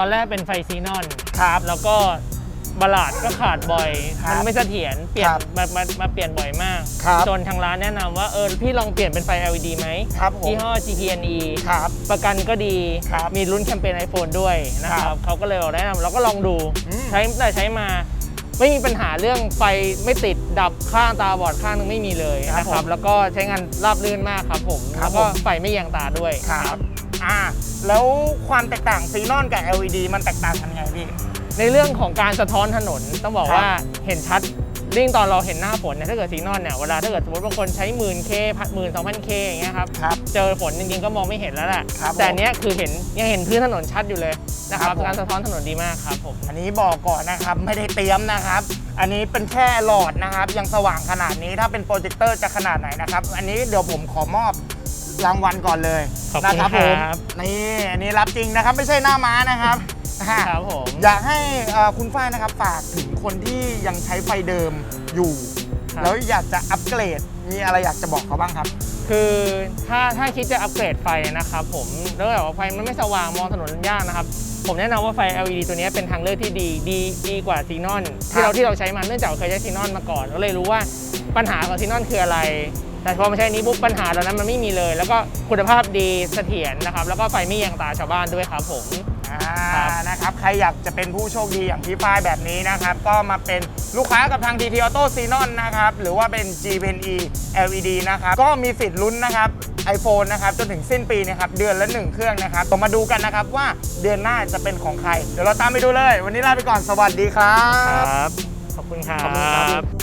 ตอนแรกเป็นไฟซีนอนครับแล้วก็บลาดก็ขาดบ่อย ครับมันไม่เสถียรเปลี่ยนครับมามามาเปลี่ยนบ่อยมากครับจนทางร้านแนะนำว่าเออพี่ลองเปลี่ยนเป็นไฟ LED ไหมครับผม ยี่ห้อ GPNE ครับ ประกันก็ดี ครับมีลุ้นแคมเปญ iPhone ด้วยนะคครัรับบเขาก็เลยบอกแนะนำเราก็ลองดู อืม ใช้แต่ใช้มาไม่มีปัญหาเรื่องไฟไม่ติดดับข้างตาบอดข้างนึงไม่มีเลยครับนะครับผมแล้วก็ใช้งานราบรื่นมากครับผม ครัแล้บวก็ผมไฟไม่แยงตาด้วย ครับ อ่าแล้วความแตกต่างซีนอนกับ LED มันแตกต่างกันยังไงพี่ ในเรื่องของการสะท้อนถนนต้องบอกครับว่าเห็นชัดยิ่งตอนเราเห็นหน้าฝนเนี่ยถ้าเกิดซีนอนเนี่ยเวลาถ้าเกิดสมมติบางคนใช้หมื่นเคหมื่นสองพันเคอย่างเงี้ยครับครับเจอฝนจริงๆก็มองไม่เห็นแล้วแหละครับแต่ผมอันเนี้ยคือเห็นยังเห็นพื้นถนนชัดอยู่เลยนะคครัรับบผมการสะท้อนถนนดีมากครับผมอันนี้บอกก่อนนะครับไม่ได้เตรียมนะครับ อันนี้เป็นแค่หลอดนะครับยังสว่างขนาดนี้ถ้าเป็นโปรเจคเตอร์จะขนาดไหนนะครับอันนี้เดี๋ยวผมขอมอบ รางวัลก่อนเลยขอบนะคุณครับคผมรับ นี่อันนี้รับจริงนะครับ ไม่ใช่หน้าม้านะครับอ่าครับผมอยากให้เอ่อคุณฝ้ายนะครับฝากถึงคนที่ยังใช้ไฟเดิมอยู่ ครับ แล้วอยากจะอัปเกรดมีอะไรอยากจะบอกเขาบ้างครับ คือถ้าถ้าคิดจะอัปเกรดไฟนะครับผมแล้วแบบว่าไฟมันไม่สว่างมองถนนยากนะครับ ผมแนะนำว่าไฟ LED ตัวนี้เป็นทางเลือกที่ดีดีดีกว่าซีนอน ที่เราที่เราใช้มาเนื่องจากเราเคยใช้ซีนอนมาก่อนก็เลยรู้ว่าปัญหาของซีนอนคืออะไร แต่พอมาใช้อันนี้ปุ๊บปัญหาเหล่านั้นมันไม่มีเลย แล้วก็คุณภาพดีเสถียรนะครับ แล้วก็ไฟไม่แยงตาชาวบ้านด้วยครับผม อ่าครับนะครับ ใครอยากจะเป็นผู้โชคดีอย่างพี่ฝ้ายแบบนี้นะครับ ก็มาเป็นลูกค้ากับทาง TT Auto x e n o n นะครับ หรือว่าเป็น GPNE LED นะครับ ก็มีสิทธิ์ลุ้นนะครับ iPhone นะครับ จนถึงสิ้นปีนะครับ เดือนละ 1 เครื่องนะครับต้องมาดูกันนะครับว่าเดือนหน้าจะเป็นของใคร เดี๋ยวเราตามไปดูเลย วันนี้ลาไปก่อน สวัสดีครับครับ ขอบคุณครัขอบคุณครับบ